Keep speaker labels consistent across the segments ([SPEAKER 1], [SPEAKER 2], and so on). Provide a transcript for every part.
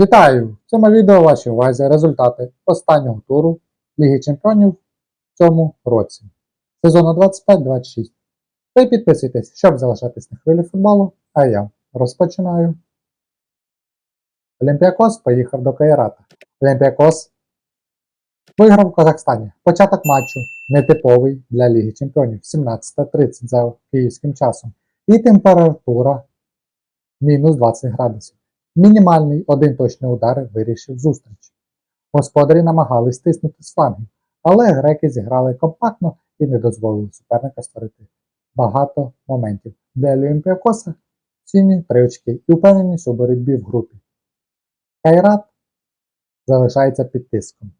[SPEAKER 1] Вітаю! В цьому відео вашій увазі результати останнього туру Ліги Чемпіонів в цьому році сезону 25-26. Ви підписуйтесь, щоб залишатись на хвилі футболу, а я розпочинаю. Олімпіакос поїхав до Кайрата. Олімпіакос виграв в Казахстані. Початок матчу нетиповий для Ліги Чемпіонів 17.30 за київським часом. І температура мінус 20 градусів. Мінімальний один точний удар вирішив зустріч. Господарі намагались стиснути з флангів, але греки зіграли компактно і не дозволили суперника створити багато моментів. Для Олімпіакоса цінні три очки і впевненість у боротьбі в групі. Кайрат залишається під тиском.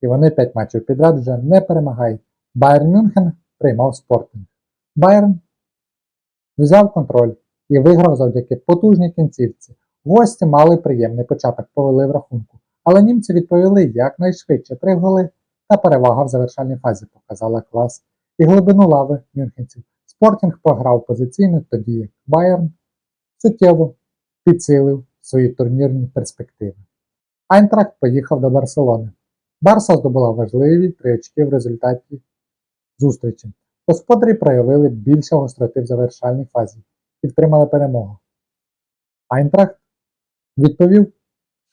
[SPEAKER 1] І вони 5 матчів підряд вже не перемагають. Байерн Мюнхен приймав спортинг. Байерн взяв контроль і виграв завдяки потужній кінцівці. Гості мали приємний початок, повели в рахунку, але німці відповіли якнайшвидше три голи та перевага в завершальній фазі показала клас і глибину лави мюнхенців. Спортінг програв позиційно, тоді як Байерн суттєво підсилив свої турнірні перспективи. Айнтрахт поїхав до Барселони. Барса здобула важливі три очки в результаті зустрічі. Господарі проявили більше гостроти в завершальній фазі і втримали перемогу. Айнтрахт відповів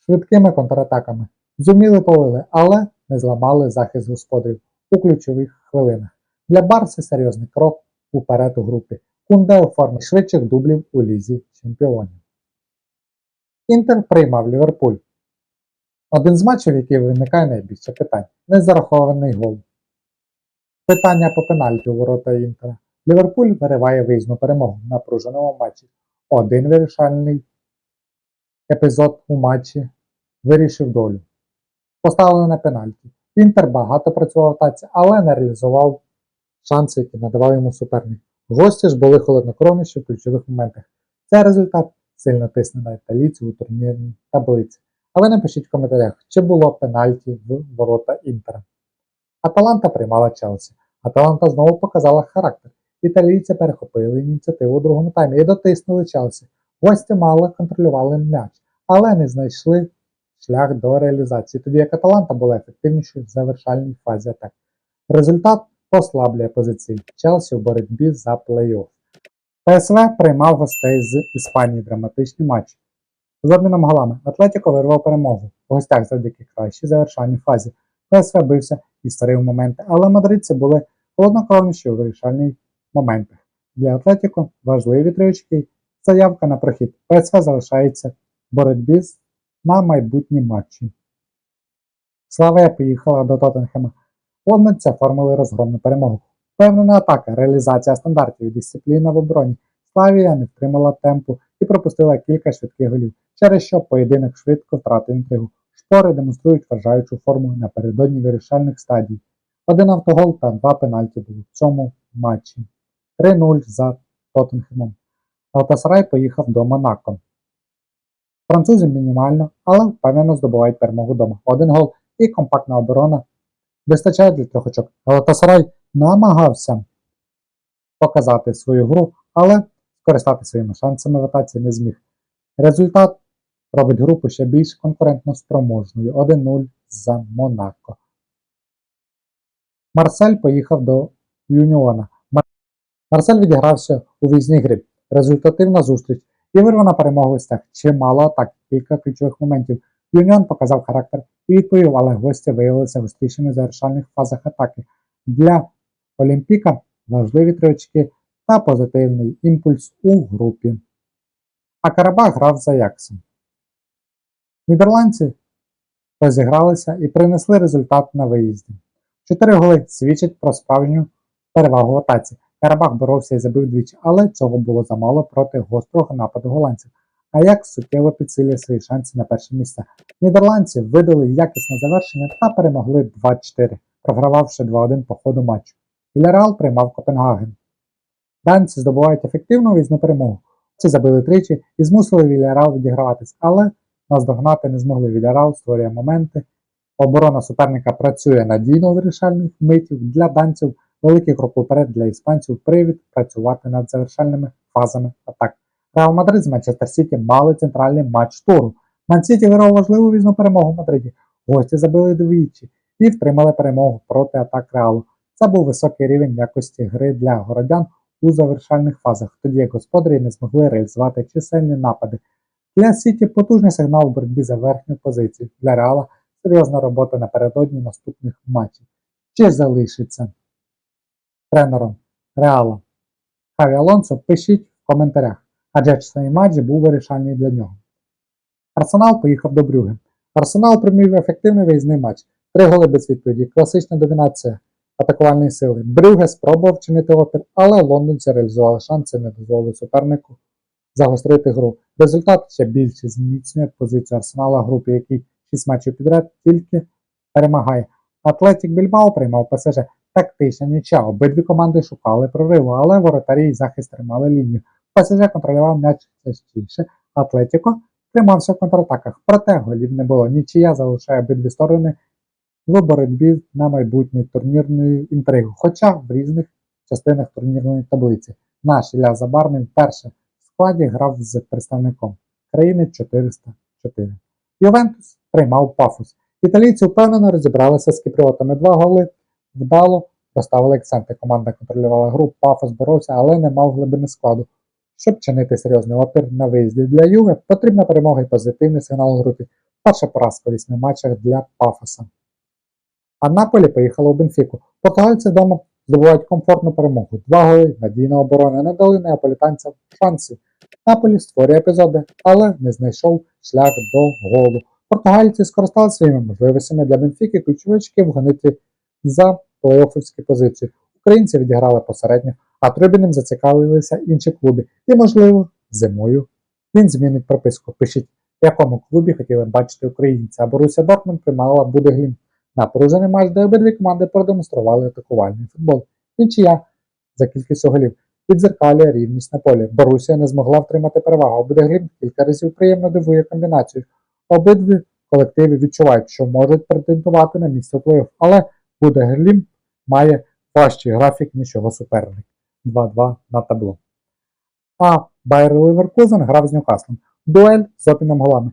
[SPEAKER 1] швидкими контратаками. Зуміли повели, але не зламали захист господарів у ключових хвилинах. Для Барси серйозний крок уперед у групі. Кунде у формі швидших дублів у лізі чемпіонів. Інтер приймав Ліверпуль. Один з матчів, який виникає найбільше питань. Незарахований гол. Питання по пенальті у ворота Інтера. Ліверпуль вириває виїзну перемогу на напруженому матчі. Один вирішальний епізод у матчі вирішив долю. Поставили на пенальті. Інтер багато працював в таці, але не реалізував шанси, які надавав йому суперник. Гості ж були холоднокровніші в ключових моментах. Цей результат сильно тисне на італійців у турнірній таблиці. А ви напишіть в коментарях, чи було пенальті в ворота Інтера. Аталанта приймала Челсі. Аталанта знову показала характер. Італійці перехопили ініціативу у другому таймі і дотиснули Челсі. Гості мало контролювали м'яч, але не знайшли шлях до реалізації, тоді як Аталанта була ефективнішою в завершальній фазі атак. Результат послаблює позиції Челсі у боротьбі за плей-офф. ПСВ приймав гостей з Іспанії драматичний матч. З обміном голами Атлетіко вирвав перемогу в гостях завдяки кращій завершальній фазі. ПСВ бився і створив моменти, але мадридці були холоднокровніші у вирішальних моментах. Для Атлетіко важливі три очки Заявка на прохід ПСВ залишається в боротьбі на майбутні матчі. Славія поїхала до Тоттенхема. Лондонця оформили розгромну перемогу. Впевнена атака, реалізація стандартів і дисципліна в обороні. Славія не втримала темпу і пропустила кілька швидких голів, через що поєдинок швидко втратив інтригу. Шпори демонструють вражаючу форму напередодні вирішальних стадій. Один автогол та два пенальті були в цьому матчі. 3-0 за Тоттенхемом. Алтасарай поїхав до Монако. Французи мінімально, але впевнено здобувають перемогу вдома. Один гол і компактна оборона вистачає для трьох очок. Галатасарай намагався показати свою гру, але скористати своїми шансами в атаці не зміг. Результат робить групу ще більш конкурентно спроможною. 1-0 за Монако. Марсель поїхав до Юніона. Марсель відігрався у візній грі. Результативна зустріч і вирвана перемога в гостях. Чимало атак, кілька ключових моментів. Юніон показав характер і відповів, але гості виявилися гострішими в завершальних фазах атаки. Для Олімпіка важливі три очки та позитивний імпульс у групі. А Карабах грав за Яксом. Нідерландці розігралися і принесли результат на виїзді. Чотири голи свідчать про справжню перевагу в атаці. Карабах боровся і забив двічі, але цього було замало проти гострого нападу голландців. А як суттєво підсилює свої шанси на перше місце. Нідерландці видали якісне завершення та перемогли 2-4, програвавши 2-1 по ходу матчу. Вільяреал приймав Копенгаген. Данці здобувають ефективну візну перемогу. Ці забили тричі і змусили Вільяреал відіграватись, але наздогнати не змогли. Вільяреал створює моменти. Оборона суперника працює надійно вирішальних митів для данців. Великий крок уперед для іспанців привід працювати над завершальними фазами атак. Реал Мадрид з Манчестер Сіті мали центральний матч туру. Ман-Сіті виграв важливу візну перемогу в Мадриді. Гості забили двічі і втримали перемогу проти атак Реалу. Це був високий рівень якості гри для городян у завершальних фазах, тоді як господарі не змогли реалізувати чисельні напади. Для Сіті потужний сигнал у боротьбі за верхню позицію. Для Реала серйозна робота напередодні наступних матчів. Чи залишиться тренером Реала Хаві Алонсо? Пишіть в коментарях, адже цей матч був вирішальний для нього. Арсенал поїхав до Брюге. Арсенал примів ефективний виїзний матч. Три голи без відповіді, класична домінація атакувальної сили. Брюге спробував вчинити опір, але лондонці реалізували шанси, не дозволили супернику загострити гру. Результат ще більше зміцнює позицію Арсенала групі, який 6 матчів підряд тільки перемагає. Атлетік Більбао приймав ПСЖ. Тактична нічя. Обидві команди шукали прориву, але воротарі і захист тримали лінію. ПСЖ контролював м'яч частіше. Атлетіко тримався в контратаках, проте голів не було. Нічия залишає обидві сторони в боротьбі на майбутню турнірну інтригу, хоча в різних частинах турнірної таблиці. Наш Ілля Забарний вперше в складі грав з представником країни 404. Ювентус приймав пафос. Італійці впевнено розібралися з кіпріотами. Два голи вдало розставили акценти. Команда контролювала гру, пафос боровся, але не мав глибини складу. Щоб чинити серйозний опір на виїзді для Юве, потрібна перемога і позитивний сигнал у групі. Перша поразка у вісьми матчах для Пафоса. А Наполі поїхала у Бенфіку. Португальці вдома здобувають комфортну перемогу. Два голи, надійна оборона не дали неаполітанцям шансів. Наполі створює епізоди, але не знайшов шлях до голу. Португальці скористалися своїми можливостями для Бенфіки ключовички вгонити за плей-оффівські позиції. Українці відіграли посередньо, а Трубіним зацікавилися інші клуби. І, можливо, зимою він змінить прописку. Пишіть, в якому клубі хотіли бачити українця. Боруся Дортмунд приймала Будеглін. Напружений матч, де обидві команди продемонстрували атакувальний футбол. Нічия за кількістю голів. Підзеркалює рівність на полі. Борусія не змогла втримати перевагу. Будеглін кілька разів приємно дивує комбінацію. Обидві колективи відчувають, що можуть претендувати на місце плей-офф, але Будеглін має важчий графік, ніж його суперник. 2-2 на табло. А Байер Леверкузен грав з Ньюкаслом. Дуель з опіном голами.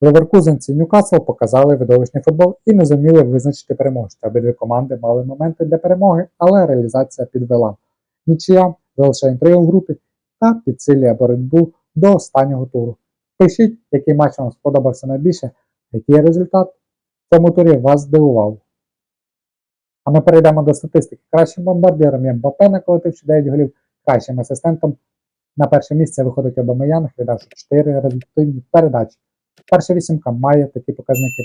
[SPEAKER 1] Леверкузенці Ньюкасл показали видовищний футбол і не зуміли визначити переможця. Обидві команди мали моменти для перемоги, але реалізація підвела. Нічия залишає інтригу в групі та підсилює боротьбу до останнього туру. Пишіть, який матч вам сподобався найбільше, який результат в цьому турі вас здивував. А ми перейдемо до статистики. Кращим бомбардиром є Мбапе, наколотивши 9 голів, кращим асистентом на перше місце виходить Обамеянг, віддавши 4 результативні передачі. Перша вісімка має такі показники.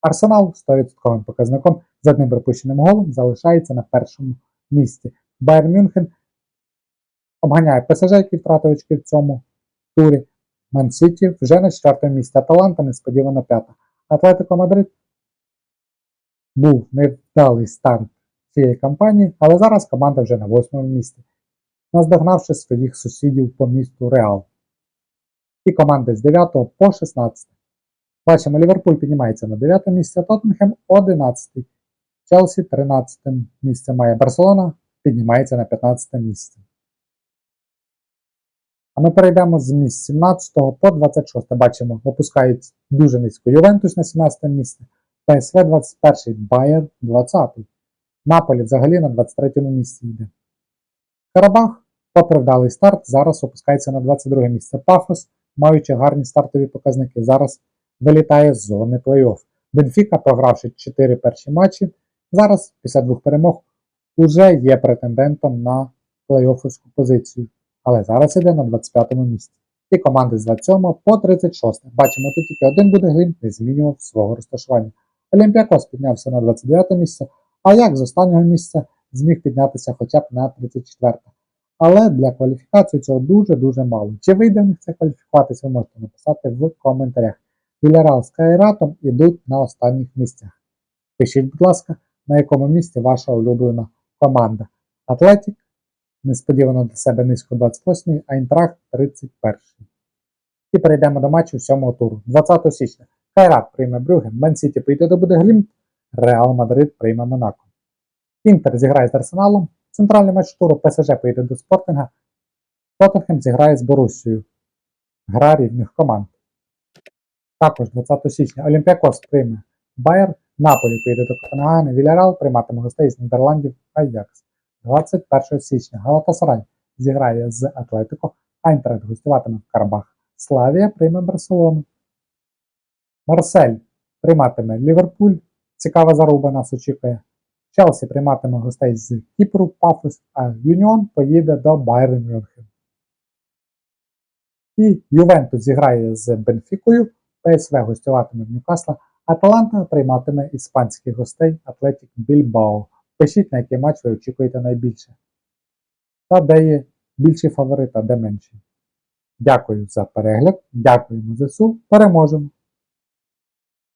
[SPEAKER 1] Арсенал 100% показником з одним припущеним голом залишається на першому місці. Байер Мюнхен обганяє ПСЖ, який втратив очки в цьому турі. Ман-Сіті вже на четвертому місці. Аталанта несподівано п'ята. Атлетико Мадрид був невдалий старт цієї кампанії, але зараз команда вже на восьмому місці, наздогнавши своїх сусідів по місту Реал. І команди з 9 по 16. Бачимо, Ліверпуль піднімається на 9 місце, Тоттенхем 11. Челсі 13 місце має Барселона, піднімається на 15 місце. А ми перейдемо з місць 17 по 26. Бачимо, опускають дуже низько Ювентус на 17 місце, ПСВ 21, Байер 20. Наполі взагалі на 23 му місці йде. Карабах, попри вдалий старт, зараз опускається на 22 місце. Пафос, маючи гарні стартові показники, зараз вилітає з зони плей-офф. Бенфіка, програвши 4 перші матчі, зараз після двох перемог уже є претендентом на плей-оффовську позицію. Але зараз іде на 25-му місці. І команди з 27 по 36. Бачимо, тут тільки один буде глин не змінював свого розташування. Олімпіакос піднявся на 29 місце, а як з останнього місця зміг піднятися хоча б на 34. Але для кваліфікації цього дуже-дуже мало. Чи вийде в них це кваліфікуватись, ви можете написати в коментарях. Вілярал з Кайратом ідуть на останніх місцях. Пишіть, будь ласка, на якому місці ваша улюблена команда. Атлетік несподівано для себе низько 28, а Інтракт 31. І перейдемо до матчу 7 туру. 20 січня. Кайрат прийме Брюге, Ман-Сіті поїде до Будеглімт, Реал Мадрид прийме Монако. Інтер зіграє з Арсеналом, центральний матч туру ПСЖ поїде до Спортинга, Тоттенхем зіграє з Боруссією. Гра рівних команд. Також 20 січня Олімпіакос прийме Байер, Наполі поїде до Копенгагена, Вільярал прийматиме гостей з Нідерландів Аякс. 21 січня Галатасарай зіграє з Атлетико, Айнтрахт гостюватиме в Карабах. Славія прийме Барселону. Марсель прийматиме Ліверпуль. Цікава заруба нас очікує. Челсі прийматиме гостей з Кіпру, Пафос, а Юніон поїде до Байрен Мюнхен. І Ювентус зіграє з Бенфікою, ПСВ гостюватиме Ньюкасла, Аталанта прийматиме іспанських гостей Атлетік Більбао. Пишіть, на який матч ви очікуєте найбільше. Та де є більший фаворит, а де менший. Дякую за перегляд, дякуємо ЗСУ, переможемо!